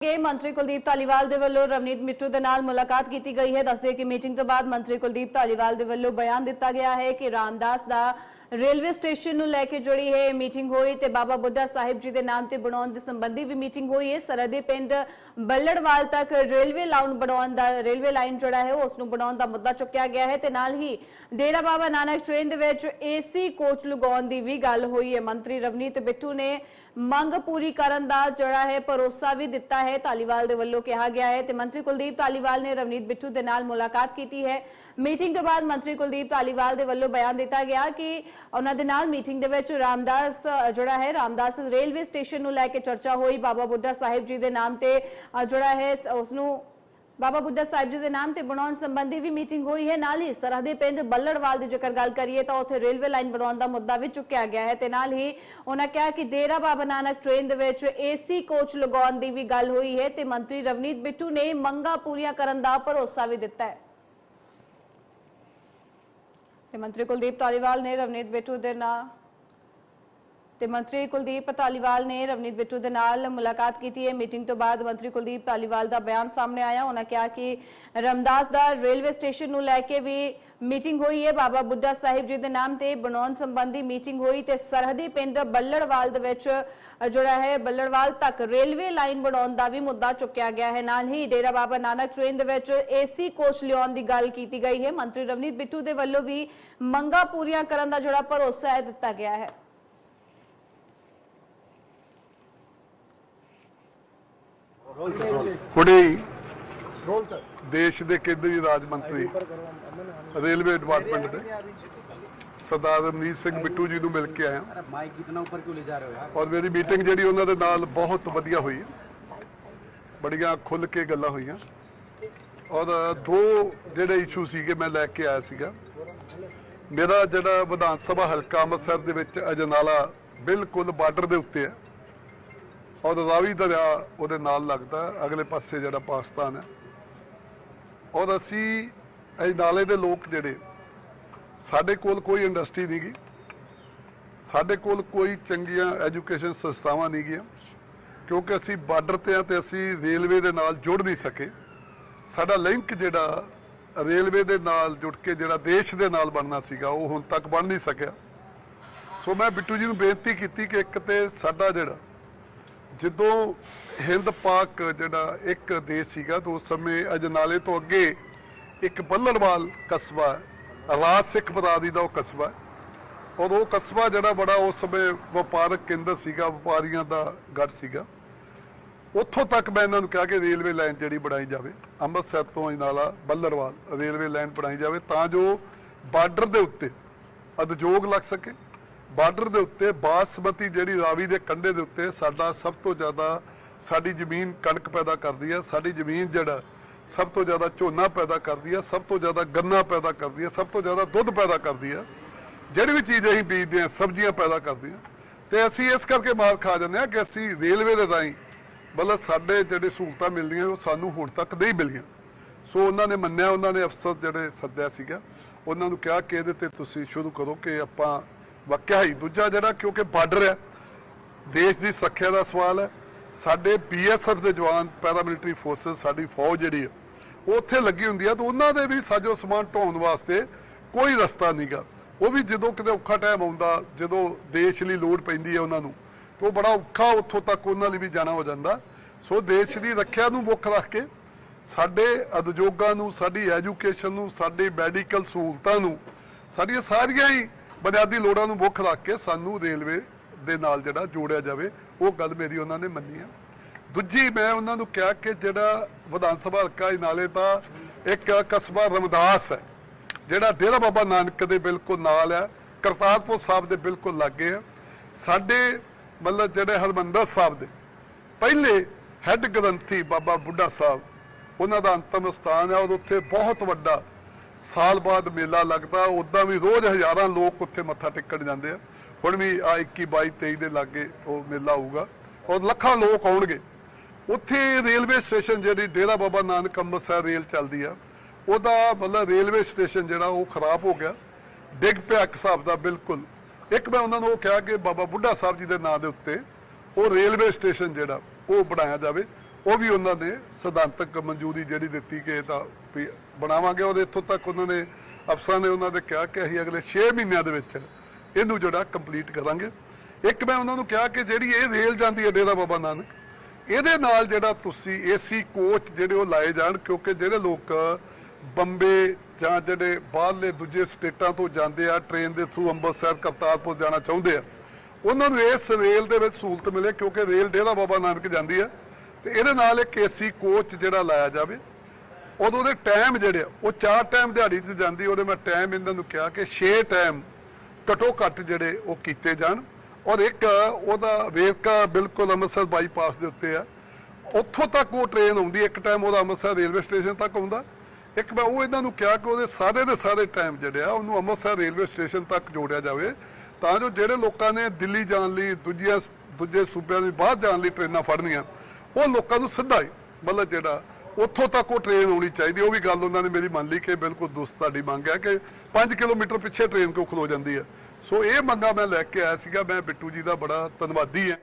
ਕੇ ਮੰਤਰੀ ਕੁਲਦੀਪ ਧਾਲੀਵਾਲ ਦੇ ਵੱਲੋਂ ਰਵਨੀਤ ਮਿੱਟੂ ਦੇ ਨਾਲ ਮੁਲਾਕਾਤ ਕੀਤੀ ਗਈ ਹੈ। ਦੱਸਦੇ ਕਿ ਮੀਟਿੰਗ ਤੋਂ ਬਾਅਦ ਮੰਤਰੀ ਕੁਲਦੀਪ ਧਾਲੀਵਾਲ ਦੇ ਵੱਲੋਂ ਬਿਆਨ ਦਿੱਤਾ ਗਿਆ ਹੈ ਕਿ ਰਾਮਦਾਸ ਦਾ ਰੇਲਵੇ ਸਟੇਸ਼ਨ ਨੂੰ ਲੈ ਕੇ ਜਿਹੜੀ ਹੈ ਮੀਟਿੰਗ ਹੋਈ ਤੇ ਬਾਬਾ ਬੁੱਢਾ ਸਾਹਿਬ ਜੀ ਦੇ ਨਾਮ ਤੇ ਬਣਾਉਣ ਦੇ ਸੰਬੰਧੀ ਵੀ ਮੀਟਿੰਗ ਹੋਈ ਹੈ। ਸਰਹੱਦੀ ਪਿੰਡ ਬੱਲੜਵਾਲ ਤੱਕ ਰੇਲਵੇ ਲਾਈਨ ਬਣਾਉਣ ਦਾ, ਰੇਲਵੇ ਲਾਈਨ ਜਿਹੜਾ ਹੈ, ਉਸ ਨੂੰ ਬਣਾਉਣ ਦਾ ਮੁੱਦਾ ਚੁੱਕਿਆ ਗਿਆ ਹੈ ਤੇ ਨਾਲ ਹੀ ਡੇਰਾ ਬਾਬਾ ਨਾਨਕ ਟ੍ਰੇਨ ਦੇ ਵਿੱਚ ਏਸੀ ਕੋਚ ਲਗਾਉਣ ਦੀ ਵੀ ਗੱਲ ਹੋਈ ਹੈ। ਮੰਤਰੀ ਰਵਨੀਤ ਬਿੱਟੂ ਨੇ ਮੰਗ ਪੂਰੀ ਕਰਨ ਦਾ ਜਿਹੜਾ ਹੈ, ਭਰੋਸਾ ਵੀ ਦਿੱਤਾ ਹੈ। ਧਾਲੀਵਾਲ ਦੇ ਵੱਲੋਂ ਕਿਹਾ ਗਿਆ ਹੈ ਤੇ ਮੰਤਰੀ ਕੁਲਦੀਪ ਧਾਲੀਵਾਲ ਨੇ ਰਵਨੀਤ ਬਿੱਟੂ ਦੇ ਨਾਲ ਮੁਲਾਕਾਤ ਕੀਤੀ ਹੈ। ਮੀਟਿੰਗ ਤੋਂ ਬਾਅਦ ਮੰਤਰੀ ਕੁਲਦੀਪ ਧਾਲੀਵਾਲ ਦੇ ਵੱਲੋਂ ਬਿਆਨ ਦਿੱਤਾ ਗਿਆ ਕਿ ਉਹਨਾਂ ਦੇ ਨਾਲ ਮੀਟਿੰਗ ਦੇ ਵਿੱਚ ਰਾਮਦਾਸ ਜਿਹੜਾ ਹੈ, ਰਾਮਦਾਸ ਰੇਲਵੇ ਸਟੇਸ਼ਨ ਨੂੰ ਲੈ ਕੇ ਚਰਚਾ ਹੋਈ। ਬਾਬਾ ਬੁੱਢਾ ਸਾਹਿਬ ਜੀ ਦੇ ਨਾਮ ਤੇ ਜਿਹੜਾ ਹੈ ਉਸ ਨੂੰ ਬਾਬਾ ਬੁੱਢਾ ਸਾਹਿਬ ਜੀ ਦੇ ਨਾਮ ਤੇ ਬਣਾਉਣ ਸੰਬੰਧੀ ਵੀ ਮੀਟਿੰਗ ਹੋਈ ਹੈ। ਨਾਲ ਹੀ ਸਰਹੱਦੀ ਪਿੰਡ ਬੱਲੜਵਾਲ ਦੀ ਜੇਕਰ ਗੱਲ ਕਰੀਏ ਤਾਂ ਉੱਥੇ ਰੇਲਵੇ ਲਾਈਨ ਬਣਾਉਣ ਦਾ ਮੁੱਦਾ ਵੀ ਚੁੱਕਿਆ ਗਿਆ ਹੈ ਤੇ ਨਾਲ ਹੀ ਉਹਨਾਂ ਕਿਹਾ ਕਿ ਡੇਰਾ ਬਾਬਾ ਨਾਨਕ ਟ੍ਰੇਨ ਦੇ ਵਿੱਚ ਏਸੀ ਕੋਚ ਲਗਾਉਣ ਦੀ ਵੀ ਗੱਲ ਹੋਈ ਹੈ ਤੇ ਮੰਤਰੀ ਰਵਨੀਤ ਬਿੱਟੂ ਨੇ ਮੰਗਾਂ ਪੂਰੀਆਂ ਕਰਨ ਦਾ ਭਰੋਸਾ ਵੀ ਦਿੱਤਾ ਹੈ। ਤੇ ਮੰਤਰੀ ਕੁਲਦੀਪ ਧਾਲੀਵਾਲ ਨੇ ਰਵਨੀਤ ਬਿੱਟੂ ਦੇ ਨਾਲ ਤੇ ਮੰਤਰੀ ਕੁਲਦੀਪ ਧਾਲੀਵਾਲ ਨੇ ਰਵਨੀਤ ਬਿੱਟੂ ਦੇ ਨਾਲ ਮੁਲਾਕਾਤ ਕੀਤੀ। ਹੈ ਮੀਟਿੰਗ ਤੋਂ ਬਾਅਦ ਮੰਤਰੀ ਕੁਲਦੀਪ ਧਾਲੀਵਾਲ ਦਾ ਬਿਆਨ ਸਾਹਮਣੇ ਆਇਆ। ਉਹਨਾਂ ਕਿਹਾ ਕਿ ਰਮਦਾਸ ਦਾ ਰੇਲਵੇ ਸਟੇਸ਼ਨ ਨੂੰ ਲੈ ਕੇ ਵੀ ਮੀਟਿੰਗ ਹੋਈ ਹੈ। ਬਾਬਾ ਬੁੱਢਾ ਸਾਹਿਬ ਜੀ ਦੇ ਨਾਮ ਤੇ ਬਣਾਉਣ ਸੰਬੰਧੀ ਮੀਟਿੰਗ ਹੋਈ ਤੇ ਸਰਹੱਦੀ ਪਿੰਡ ਬੱਲੜਵਾਲ ਦੇ ਵਿੱਚ ਜਿਹੜਾ ਹੈ, ਬੱਲੜਵਾਲ ਤੱਕ ਰੇਲਵੇ ਲਾਈਨ ਬਣਾਉਣ ਦਾ ਵੀ ਮੁੱਦਾ ਚੁੱਕਿਆ ਗਿਆ ਹੈ। ਨਾਲ ਹੀ ਡੇਰਾ ਬਾਬਾ ਨਾਨਕ ਟ੍ਰੇਨ ਦੇ ਵਿੱਚ ਏਸੀ ਕੋਚ ਲਿਆਉਣ ਦੀ ਗੱਲ ਕੀਤੀ ਗਈ ਹੈ। ਮੰਤਰੀ ਰਵਨੀਤ ਬਿੱਟੂ ਦੇ ਵੱਲੋਂ ਵੀ ਮੰਗਾਂ ਪੂਰੀਆਂ ਕਰਨ ਦਾ ਜਿਹੜਾ ਭਰੋਸਾ ਹੈ, ਦਿੱਤਾ ਗਿਆ ਹੈ। ਹੁਣੇ ਦੇਸ਼ ਦੇ ਕੇਂਦਰੀ ਰਾਜ ਮੰਤਰੀ। ਰੇਲਵੇ ਡਿਪਾਰਟਮੈਂਟ ਦੇ। ਸਰਦਾਰ ਰਮਨੀਤ ਸਿੰਘ ਬਿੱਟੂ ਜੀ ਨੂੰ ਮਿਲ ਕੇ ਆਇਆ। ਮਾਈਕ ਕਿਤਨਾ ਉੱਪਰ ਕਿਉਂ ਲੈ ਜਾ ਰਹੇ ਹੋ ਔਰ ਮੇਰੀ ਮੀਟਿੰਗ ਜਿਹੜੀ ਉਹਨਾਂ ਦੇ ਨਾਲ ਬਹੁਤ ਵਧੀਆ ਹੋਈ। ਬੜੀਆਂ ਖੁੱਲ ਕੇ ਗੱਲਾਂ ਹੋਈਆਂ। ਔਰ ਦੋ ਜਿਹੜੇ ਇਸ਼ੂ ਸੀਗੇ ਮੈਂ ਲੈ ਕੇ ਆਇਆ ਸੀਗਾ। ਮੇਰਾ ਜਿਹੜਾ ਵਿਧਾਨ ਸਭਾ ਹਲਕਾ ਅੰਮ੍ਰਿਤਸਰ ਦੇ ਵਿੱਚ ਅਜਨਾਲਾ ਬਿਲਕੁਲ ਬਾਰਡਰ ਦੇ ਉੱਤੇ ਹੈ। ਔਰ ਰਾਵੀ ਦਰਿਆ ਉਹਦੇ ਨਾਲ ਲੱਗਦਾ ਅਗਲੇ ਪਾਸੇ ਜਿਹੜਾ ਪਾਕਿਸਤਾਨ ਹੈ। ਔਰ ਅਸੀਂ ਇਹ ਨਾਲੇ ਦੇ ਲੋਕ ਜਿਹੜੇ, ਸਾਡੇ ਕੋਲ ਕੋਈ ਇੰਡਸਟਰੀ ਨਹੀਂ ਗੀ ਸਾਡੇ ਕੋਲ ਕੋਈ ਚੰਗੀਆਂ ਐਜੂਕੇਸ਼ਨ ਸੰਸਥਾਵਾਂ ਨਹੀਂ ਗੀਆਂ ਕਿਉਂਕਿ ਅਸੀਂ ਬਾਰਡਰ ਤੇ ਆ ਤੇ ਅਸੀਂ ਰੇਲਵੇ ਦੇ ਨਾਲ ਜੁੜ ਨਹੀਂ ਸਕੇ। ਸਾਡਾ ਲਿੰਕ ਜਿਹੜਾ ਰੇਲਵੇ ਦੇ ਨਾਲ ਜੁੜ ਕੇ ਜਿਹੜਾ ਦੇਸ਼ ਦੇ ਨਾਲ ਬਣਨਾ ਸੀਗਾ, ਉਹ ਹੁਣ ਤੱਕ ਬਣ ਨਹੀਂ ਸਕਿਆ। ਸੋ ਮੈਂ ਬਿੱਟੂ ਜੀ ਨੂੰ ਬੇਨਤੀ ਕੀਤੀ ਕਿ ਇੱਕ ਤੇ ਸਾਡਾ ਜਿਹੜਾ ਜਦੋਂ ਹਿੰਦ ਪਾਕ ਜਿਹੜਾ ਇੱਕ ਦੇਸ਼ ਸੀਗਾ, ਤਾਂ ਉਸ ਸਮੇਂ ਅਜਨਾਲੇ ਤੋਂ ਅੱਗੇ ਇੱਕ ਬੱਲੜਵਾਲ ਕਸਬਾ ਰਾਜ ਸਿੱਖ ਬਰਾਦਰੀ ਦਾ ਉਹ ਕਸਬਾ। ਔਰ ਉਹ ਕਸਬਾ ਜਿਹੜਾ ਬੜਾ ਉਸ ਸਮੇਂ ਵਪਾਰਕ ਕੇਂਦਰ ਸੀਗਾ, ਵਪਾਰੀਆਂ ਦਾ ਗੜ ਸੀਗਾ। ਉੱਥੋਂ ਤੱਕ ਮੈਂ ਇਹਨਾਂ ਨੂੰ ਕਿਹਾ ਕਿ ਰੇਲਵੇ ਲਾਈਨ ਜਿਹੜੀ ਬਣਾਈ ਜਾਵੇ, ਅੰਮ੍ਰਿਤਸਰ ਤੋਂ ਅਜਨਾਲਾ ਬੱਲਰਵਾਲ ਰੇਲਵੇ ਲਾਈਨ ਬਣਾਈ ਜਾਵੇ, ਤਾਂ ਜੋ ਬਾਰਡਰ ਦੇ ਉੱਤੇ ਉਦਯੋਗ ਲੱਗ ਸਕੇ ਬਾਰਡਰ ਦੇ ਉੱਤੇ ਬਾਸਮਤੀ ਜਿਹੜੀ ਰਾਵੀ ਦੇ ਕੰਢੇ ਦੇ ਉੱਤੇ ਸਾਡਾ ਸਭ ਤੋਂ ਜ਼ਿਆਦਾ ਸਾਡੀ ਜ਼ਮੀਨ ਕਣਕ ਪੈਦਾ ਕਰਦੀ ਹੈ, ਸਾਡੀ ਜ਼ਮੀਨ ਜਿਹੜਾ ਸਭ ਤੋਂ ਜ਼ਿਆਦਾ ਝੋਨਾ ਪੈਦਾ ਕਰਦੀ ਹੈ, ਸਭ ਤੋਂ ਜ਼ਿਆਦਾ ਗੰਨਾ ਪੈਦਾ ਕਰਦੀ ਹੈ, ਸਭ ਤੋਂ ਜ਼ਿਆਦਾ ਦੁੱਧ ਪੈਦਾ ਕਰਦੀ ਹੈ। ਜਿਹੜੀ ਵੀ ਚੀਜ਼ ਅਸੀਂ ਬੀਜਦੇ ਹਾਂ, ਸਬਜ਼ੀਆਂ ਪੈਦਾ ਕਰਦੀਆਂ। ਹਾਂ ਤੇ ਅਸੀਂ ਇਸ ਕਰਕੇ ਮਾਰ ਖਾ ਜਾਂਦੇ ਹਾਂ ਕਿ ਅਸੀਂ ਰੇਲਵੇ ਦੇ ਰਾਹੀਂ ਮਤਲਬ ਸਾਡੇ ਜਿਹੜੇ ਸਹੂਲਤਾਂ ਮਿਲਦੀਆਂ, ਉਹ ਸਾਨੂੰ ਹੁਣ ਤੱਕ ਨਹੀਂ ਮਿਲੀਆਂ। ਸੋ ਉਹਨਾਂ ਨੇ ਮੰਨਿਆ, ਉਹਨਾਂ ਨੇ ਅਫਸਰ ਜਿਹੜੇ ਸੱਦਿਆ ਸੀਗਾ, ਉਹਨਾਂ ਨੂੰ ਕਿਹਾ ਕਿ ਇਹਦੇ ਤੇ ਤੁਸੀਂ ਸ਼ੁਰੂ ਕਰੋ ਕਿ ਆਪਾਂ ਵਾਕਿਆ ਹੀ ਦੂਜਾ ਜਿਹੜਾ ਕਿਉਂਕਿ ਬਾਰਡਰ ਹੈ, ਦੇਸ਼ ਦੀ ਸੁਰੱਖਿਆ ਦਾ ਸਵਾਲ ਹੈ। ਸਾਡੇ ਬੀਐਸਐਫ ਦੇ ਜਵਾਨ ਪੈਰਾ ਮਿਲਟਰੀ ਫੋਰਸਸ, ਸਾਡੀ ਫੌਜ ਜਿਹੜੀ ਹੈ, ਉਹ ਉੱਥੇ ਲੱਗੀ ਹੁੰਦੀ ਹੈ ਤਾਂ ਉਹਨਾਂ ਦੇ ਵੀ ਸਾਜੋ ਸਮਾਨ ਢੋਣ ਵਾਸਤੇ ਕੋਈ ਰਸਤਾ ਨਹੀਂਗਾ। ਉਹ ਵੀ ਜਦੋਂ ਕਿਤੇ ਔਖਾ ਟਾਈਮ ਆਉਂਦਾ, ਜਦੋਂ ਦੇਸ਼ ਲਈ ਲੋੜ ਪੈਂਦੀ ਹੈ ਉਹਨਾਂ ਨੂੰ, ਤਾਂ ਉਹ ਬੜਾ ਔਖਾ ਉੱਥੋਂ ਤੱਕ ਉਹਨਾਂ ਲਈ ਵੀ ਜਾਣਾ ਹੋ ਜਾਂਦਾ। ਸੋ ਦੇਸ਼ ਦੀ ਰੱਖਿਆ ਨੂੰ ਮੁੱਖ ਰੱਖ ਕੇ ਸਾਡੇ ਉਦਯੋਗਾਂ ਨੂੰ, ਸਾਡੀ ਐਜੂਕੇਸ਼ਨ ਨੂੰ, ਸਾਡੀ ਮੈਡੀਕਲ ਸਹੂਲਤਾਂ ਨੂੰ, ਸਾਡੀਆਂ ਸਾਰੀਆਂ ਹੀ ਬੁਨਿਆਦੀ ਲੋੜਾਂ ਨੂੰ ਮੁੱਖ ਰੱਖ ਕੇ ਸਾਨੂੰ ਰੇਲਵੇ ਦੇ ਨਾਲ ਜਿਹੜਾ ਜੋੜਿਆ ਜਾਵੇ, ਉਹ ਗੱਲ ਮੇਰੀ ਉਹਨਾਂ ਨੇ ਮੰਨੀ ਆ। ਦੂਜੀ, ਮੈਂ ਉਹਨਾਂ ਨੂੰ ਕਿਹਾ ਕਿ ਜਿਹੜਾ ਵਿਧਾਨ ਸਭਾ ਹਲਕਾ ਨਾਲੇ ਦਾ ਇੱਕ ਕਸਬਾ ਰਮਦਾਸ ਹੈ, ਜਿਹੜਾ ਡੇਰਾ ਬਾਬਾ ਨਾਨਕ ਦੇ ਬਿਲਕੁਲ ਨਾਲ ਹੈ, ਕਰਤਾਰਪੁਰ ਸਾਹਿਬ ਦੇ ਬਿਲਕੁਲ ਲਾਗੇ ਹੈ ਸਾਡੇ ਮਤਲਬ ਜਿਹੜੇ ਹਰਮੰਦਰ ਸਾਹਿਬ ਦੇ ਪਹਿਲੇ ਹੈੱਡ ਗ੍ਰੰਥੀ ਬਾਬਾ ਬੁੱਢਾ ਸਾਹਿਬ, ਉਹਨਾਂ ਦਾ ਅੰਤਮ ਸਥਾਨ ਹੈ ਔਰ ਉੱਥੇ ਬਹੁਤ ਵੱਡਾ ਸਾਲ ਬਾਅਦ ਮੇਲਾ ਲੱਗਦਾ ਉਦਾਂ ਵੀ ਰੋਜ਼ ਹਜ਼ਾਰਾਂ ਲੋਕ ਉੱਥੇ ਮੱਥਾ ਟੇਕਣ ਜਾਂਦੇ ਆ। ਹੁਣ ਵੀ ਆ 21 22 23 ਦੇ ਲਾਗੇ ਉਹ ਮੇਲਾ ਹੋਊਗਾ, ਔਰ ਲੱਖਾਂ ਲੋਕ ਆਉਣਗੇ। ਉੱਥੇ ਰੇਲਵੇ ਸਟੇਸ਼ਨ ਜਿਹੜੀ ਡੇਰਾ ਬਾਬਾ ਨਾਨਕ ਅੰਮ੍ਰਿਤਸਰ ਰੇਲ ਚੱਲਦੀ ਆ, ਉਹਦਾ ਮਤਲਬ ਰੇਲਵੇ ਸਟੇਸ਼ਨ ਜਿਹੜਾ ਉਹ ਖਰਾਬ ਹੋ ਗਿਆ। ਡਿੱਗ ਪਿਆ ਇੱਕ ਹਿਸਾਬ ਦਾ, ਬਿਲਕੁਲ। ਇੱਕ ਮੈਂ ਉਹਨਾਂ ਨੂੰ ਉਹ ਕਿਹਾ ਕਿ ਬਾਬਾ ਬੁੱਢਾ ਸਾਹਿਬ ਜੀ ਦੇ ਨਾਂ ਦੇ ਉੱਤੇ ਉਹ ਰੇਲਵੇ ਸਟੇਸ਼ਨ ਜਿਹੜਾ ਉਹ ਬਣਾਇਆ ਜਾਵੇ। ਉਹ ਵੀ ਉਹਨਾਂ ਨੇ ਸਿਧਾਂਤਕ ਮਨਜ਼ੂਰੀ ਜਿਹੜੀ ਦਿੱਤੀ ਕਿ ਇਹ ਤਾਂ ਵੀ ਬਣਾਵਾਂਗੇ ਉਹਦੇ ਇੱਥੋਂ ਤੱਕ ਉਹਨਾਂ ਨੇ, ਅਫਸਰਾਂ ਨੇ ਉਹਨਾਂ ਦੇ ਕਿਹਾ ਕਿ ਅਸੀਂ ਅਗਲੇ 6 ਮਹੀਨਿਆਂ ਦੇ ਵਿੱਚ ਇਹਨੂੰ ਜਿਹੜਾ ਕੰਪਲੀਟ ਕਰਾਂਗੇ। ਇੱਕ ਮੈਂ ਉਹਨਾਂ ਨੂੰ ਕਿਹਾ ਕਿ ਜਿਹੜੀ ਇਹ ਰੇਲ ਜਾਂਦੀ ਹੈ ਡੇਰਾ ਬਾਬਾ ਨਾਨਕ, ਇਹਦੇ ਨਾਲ ਜਿਹੜਾ ਤੁਸੀਂ ਏਸੀ ਕੋਚ ਜਿਹੜੇ ਉਹ ਲਾਏ ਜਾਣ, ਕਿਉਂਕਿ ਜਿਹੜੇ ਲੋਕ ਬੰਬੇ ਜਾਂ ਜਿਹੜੇ ਬਾਹਰਲੇ ਦੂਜੇ ਸਟੇਟਾਂ ਤੋਂ ਜਾਂਦੇ ਆ ਟ੍ਰੇਨ ਦੇ ਥਰੂ ਅੰਮ੍ਰਿਤਸਰ, ਕਰਤਾਰਪੁਰ ਜਾਣਾ ਚਾਹੁੰਦੇ ਆ, ਉਹਨਾਂ ਨੂੰ ਇਸ ਰੇਲ ਦੇ ਵਿੱਚ ਸਹੂਲਤ ਮਿਲੇ ਕਿਉਂਕਿ ਰੇਲ ਡੇਰਾ ਬਾਬਾ ਨਾਨਕ ਜਾਂਦੀ ਹੈ ਤੇ ਇਹਦੇ ਨਾਲ ਇੱਕ ਏਸੀ ਕੋਚ ਜਿਹੜਾ ਲਾਇਆ ਜਾਵੇ ਉਦੋਂ ਦੇ ਟਾਈਮ ਜਿਹੜੇ ਆ, ਉਹ ਚਾਰ ਟਾਈਮ ਦਿਹਾੜੀ 'ਚ ਜਾਂਦੀ ਉਹਦੇ ਮੈਂ ਟਾਈਮ ਇਹਨਾਂ ਨੂੰ ਕਿਹਾ ਕਿ 6 ਟਾਈਮ ਘਟੋ ਘੱਟ ਜਿਹੜੇ ਉਹ ਕੀਤੇ ਜਾਣ। ਔਰ ਇੱਕ ਉਹਦਾ ਵੇਰਕਾ ਬਿਲਕੁਲ ਅੰਮ੍ਰਿਤਸਰ ਬਾਈਪਾਸ ਦੇ ਉੱਤੇ ਆ। ਉੱਥੋਂ ਤੱਕ ਉਹ ਟ੍ਰੇਨ ਆਉਂਦੀ ਇੱਕ ਟਾਈਮ ਉਹਦਾ ਅੰਮ੍ਰਿਤਸਰ ਰੇਲਵੇ ਸਟੇਸ਼ਨ ਤੱਕ ਆਉਂਦਾ। ਇੱਕ ਮੈਂ ਉਹ ਇਹਨਾਂ ਨੂੰ ਕਿਹਾ ਕਿ ਉਹਦੇ ਸਾਰੇ ਦੇ ਸਾਰੇ ਟਾਈਮ ਜਿਹੜੇ ਆ ਉਹਨੂੰ ਅੰਮ੍ਰਿਤਸਰ ਰੇਲਵੇ ਸਟੇਸ਼ਨ ਤੱਕ ਜੋੜਿਆ ਜਾਵੇ। ਤਾਂ ਜੋ ਜਿਹੜੇ ਲੋਕਾਂ ਨੇ ਦਿੱਲੀ ਜਾਣ ਲਈ ਦੂਜੀਆਂ ਦੂਜੇ ਸੂਬਿਆਂ ਦੇ ਬਾਹਰ ਜਾਣ ਲਈ ਟ੍ਰੇਨਾਂ ਫੜਨੀਆਂ ਉਹ ਲੋਕਾਂ ਨੂੰ ਸਿੱਧਾ ਹੀ, ਮਤਲਬ ਜਿਹੜਾ, ਉੱਥੋਂ ਤੱਕ ਉਹ ਟ੍ਰੇਨ ਆਉਣੀ ਚਾਹੀਦੀ ਉਹ ਵੀ ਗੱਲ ਉਹਨਾਂ ਨੇ ਮੇਰੀ ਮੰਨ ਲਈ ਕਿ ਬਿਲਕੁਲ ਦੁਸਤ ਤੁਹਾਡੀ ਮੰਗ ਹੈ ਕਿ 5 ਕਿਲੋਮੀਟਰ ਪਿੱਛੇ ਟ੍ਰੇਨ ਕਿਉਂ ਖਲੋ ਜਾਂਦੀ ਹੈ। ਸੋ ਇਹ ਮੰਗਾ ਮੈਂ ਲੈ ਕੇ ਆਇਆ ਸੀਗਾ। ਮੈਂ ਬਿੱਟੂ ਜੀ ਦਾ ਬੜਾ ਧੰਨਵਾਦੀ ਹਾਂ।